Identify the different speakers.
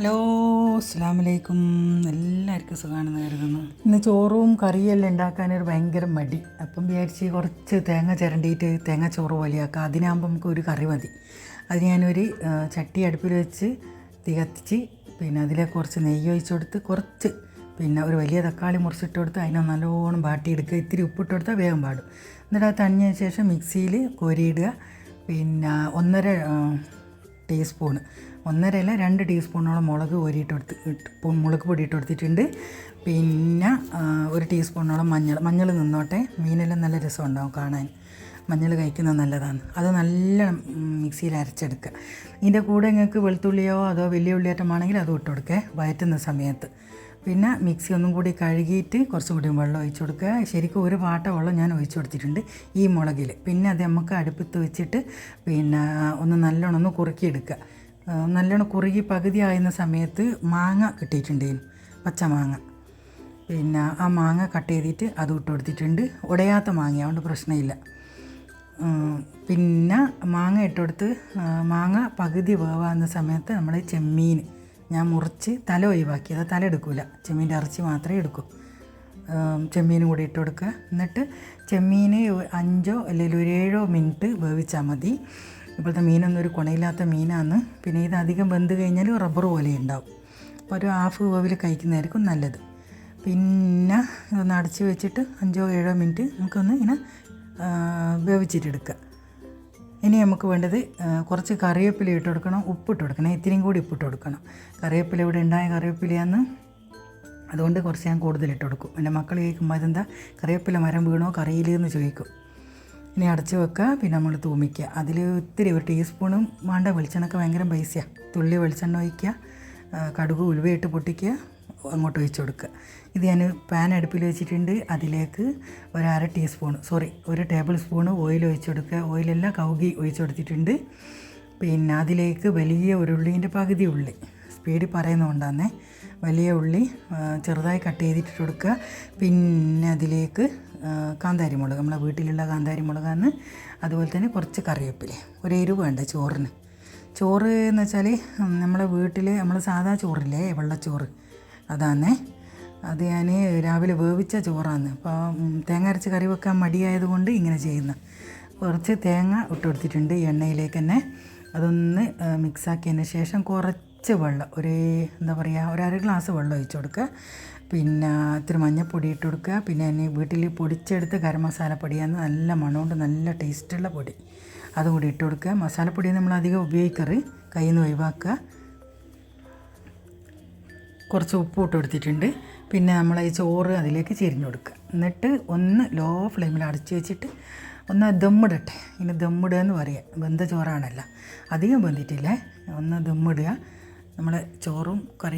Speaker 1: Hello അസ്സാം വലൈക്കും എല്ലാവർക്കും സുഖമാണെന്ന് കരുതുന്നു. ഇന്ന് ചോറും കറിയെല്ലാം ഉണ്ടാക്കാനൊരു ഭയങ്കര മടി. അപ്പം വിചാരിച്ച് കുറച്ച് തേങ്ങ ചിരണ്ടിയിട്ട് തേങ്ങ ചോറ് പോലെയാക്കാം. അതിനാകുമ്പോൾ നമുക്ക് ഒരു കറി മതി. അത് ഞാനൊരു ചട്ടി അടുപ്പിൽ വെച്ച് തീ കത്തിച്ച് പിന്നെ അതിലേക്ക് കുറച്ച് നെയ്യ് ഒഴിച്ചു കൊടുത്ത് കുറച്ച് പിന്നെ ഒരു വലിയ തക്കാളി മുറിച്ചിട്ട് കൊടുത്ത് അതിനെ നല്ലോണം ബാട്ടിയെടുക്കുക ഇത്തിരി ഉപ്പിട്ട് കൊടുത്താൽ വേഗം പാടും എന്നിട്ട് അത് തണിഞ്ഞതിന് ശേഷം മിക്സിയിൽ കോരിയിടുക. പിന്നെ ഒന്നര ടീസ്പൂണ്. ഒന്നരല്ല രണ്ട് ടീസ്പൂണോളം മുളക് കോരിയിട്ട് കൊടുത്ത് ഇട്ട് മുളക് പൊടി ഇട്ട് കൊടുത്തിട്ടുണ്ട് പിന്നെ ഒരു ടീസ്പൂണോളം മഞ്ഞൾ മഞ്ഞൾ നിന്നോട്ടെ. മീനെല്ലാം നല്ല രസം ഉണ്ടാവും കാണാൻ. മഞ്ഞൾ കഴിക്കുന്നത് നല്ലതാണ്. അത് നല്ല മിക്സിയിൽ അരച്ചെടുക്കുക. ഇതിന്റെ കൂടെ നിങ്ങൾക്ക് വെളുത്തുള്ളിയോ അതോ വലിയ ഉള്ളിയേറ്റമാണെങ്കിൽ അത് ഇട്ട് കൊടുക്കുക വയറ്റുന്ന സമയത്ത്. പിന്നെ മിക്സി ഒന്നും കൂടി കഴുകിയിട്ട് കുറച്ചും കൂടി വെള്ളം ഒഴിച്ച് കൊടുക്കുക. ശരിക്കും ഒരു പാട്ട വെള്ളം ഞാൻ ഒഴിച്ചു കൊടുത്തിട്ടുണ്ട് ഈ മുളകിൽ. പിന്നെ അത് നമുക്ക് അടുപ്പത്ത് വെച്ചിട്ട് പിന്നെ ഒന്ന് നല്ലോണം ഒന്ന് കുറുക്കിയെടുക്കുക. നല്ലോണം കുറുകി പകുതി ആയുന്ന സമയത്ത് മാങ്ങ കിട്ടിയിട്ടുണ്ടേനു പച്ചമാങ്ങ. പിന്നെ ആ മാങ്ങ കട്ട് ചെയ്തിട്ട് അത് ഇട്ട് കൊടുത്തിട്ടുണ്ട്. ഉടയാത്ത മാങ്ങ അതുകൊണ്ട് പ്രശ്നമില്ല. പിന്നെ മാങ്ങ ഇട്ടുകൊടുത്ത് മാങ്ങ പകുതി വേവാകുന്ന സമയത്ത് നമ്മൾ ചെമ്മീൻ ഞാൻ മുറിച്ച് തല ഒഴിവാക്കി. അത് തല എടുക്കില്ല ചെമ്മീന്റെ ഇറച്ചി മാത്രമേ എടുക്കൂ. ചെമ്മീനും കൂടി ഇട്ട് കൊടുക്കുക. എന്നിട്ട് ചെമ്മീൻ അഞ്ചോ അല്ലെങ്കിൽ ഒരു ഏഴോ മിനിറ്റ് വേവിച്ചാൽ മതി. ഇപ്പോഴത്തെ മീനൊന്നും ഒരു കുണയില്ലാത്ത മീനാണ് പിന്നെ ഇത് അധികം വെന്ത് കഴിഞ്ഞാൽ റബ്ബർ പോലെ ഉണ്ടാവും. അപ്പോൾ ഒരു ഹാഫ് വേവിൽ കഴിക്കുന്നതായിരിക്കും നല്ലത്. പിന്നെ ഇതൊന്ന് അടച്ച് വെച്ചിട്ട് അഞ്ചോ ഏഴോ മിനിറ്റ് നമുക്കൊന്ന് ഇങ്ങനെ വേവിച്ചിട്ടെടുക്കുക. ഇനി നമുക്ക് വേണ്ടത് കുറച്ച് കറിവേപ്പില ഇട്ട് കൊടുക്കണം ഉപ്പിട്ട് കൊടുക്കണം. ഇത്തിരിയും കൂടി ഉപ്പിട്ട് കൊടുക്കണം. കറിവേപ്പില ഇവിടെ ഉണ്ടായ കറിവേപ്പിലയാന്ന് അതുകൊണ്ട് കുറച്ച് ഞാൻ കൂടുതൽ ഇട്ട് കൊടുക്കും. എന്റെ മക്കൾ ചോദിക്കുമ്പോൾ അതെന്താ കറിവേപ്പില മരം വീണോ? കറിയിൽ എന്ന് ചോദിക്കും. ഇനി അടച്ചു വെക്കുക പിന്നെ നമ്മൾ തൂമിക്കുക അതിൽ ഒത്തിരി ഒരു ടീസ്പൂണും വേണ്ട വെളിച്ചെണ്ണൊക്കെ ഭയങ്കര പൈസയാണ് തുള്ളി വെളിച്ചെണ്ണ ഒഴിക്കുക കടുക് ഉലുവയിട്ട് പൊട്ടിക്കുക അങ്ങോട്ട് ഒഴിച്ചു കൊടുക്കുക. ഇത് ഞാൻ പാൻ അടുപ്പിൽ വെച്ചിട്ടുണ്ട്. അതിലേക്ക് ഒരു അര ടീസ്പൂൺ സോറി ഒരു ടേബിൾ സ്പൂൺ ഓയിൽ ഒഴിച്ചു കൊടുക്കുക. ഓയിലെല്ലാം കൗകി ഒഴിച്ചു കൊടുത്തിട്ടുണ്ട്. പിന്നെ അതിലേക്ക് വലിയ ഒരു ഉള്ളീന്റെ പകുതി ഉള്ളി. സ്പീഡിൽ പറയുന്നതുകൊണ്ടാന്നേ വലിയ ഉള്ളി ചെറുതായി കട്ട് ചെയ്തിട്ട് കൊടുക്കുക. പിന്നെ അതിലേക്ക് കാന്താരി മുളക് നമ്മളെ വീട്ടിലുള്ള കാന്താരി മുളകാണ് അതുപോലെ തന്നെ കുറച്ച് കറിവേപ്പില. ഒരു എരിവ് വേണ്ട ചോറിന്. ചോറ് എന്ന് വെച്ചാൽ നമ്മളെ വീട്ടിൽ നമ്മൾ സാധാ ചോറില്ലേ വെള്ളച്ചോറ്. അതാണ് അത് ഞാൻ രാവിലെ വേവിച്ച ചോറാണ് അപ്പോൾ തേങ്ങ അരച്ച് കറി വെക്കാൻ മടിയായതുകൊണ്ട് ഇങ്ങനെ ചെയ്യുന്നു. കുറച്ച് തേങ്ങ ഇട്ട് കൊടുത്തിട്ടുണ്ട് എണ്ണയിലേക്ക് തന്നെ. അതൊന്ന് മിക്സാക്കിയതിന് ശേഷം കുറച്ച് വെള്ളം ഒരു എന്താ പറയുക ഒരു അര ഗ്ലാസ് വെള്ളം ഒഴിച്ച് കൊടുക്കുക. പിന്നെ ഇത്തിരി മഞ്ഞൾപ്പൊടി ഇട്ട് കൊടുക്കുക. പിന്നെ എന്നെ വീട്ടിൽ പൊടിച്ചെടുത്ത് ഗരം മസാല പൊടിയാണ് നല്ല മണമുണ്ട് നല്ല ടേസ്റ്റുള്ള പൊടി. അതും കൂടി ഇട്ട് കൊടുക്കുക. മസാലപ്പൊടി നമ്മൾ അധികം ഉപയോഗിക്കറി കയ്യിൽ നിന്ന് ഒഴിവാക്കുക. കുറച്ച് ഉപ്പ് ഇട്ട് കൊടുത്തിട്ടുണ്ട്. പിന്നെ നമ്മൾ ഈ ചോറ് അതിലേക്ക് ചെരിഞ്ഞ് കൊടുക്കുക. എന്നിട്ട് ഒന്ന് ലോ ഫ്ലെയിമിൽ അടച്ച് വെച്ചിട്ട് ഒന്ന് ദമ്മിടട്ടെ. ഇനി ദമ്മിടുക എന്ന് പറയുക വെന്ത ചോറാണല്ലോ. അധികം വെന്തിട്ടില്ലേ. ഒന്ന് ദമ്മിടുക. നമ്മൾ ചോറും കറി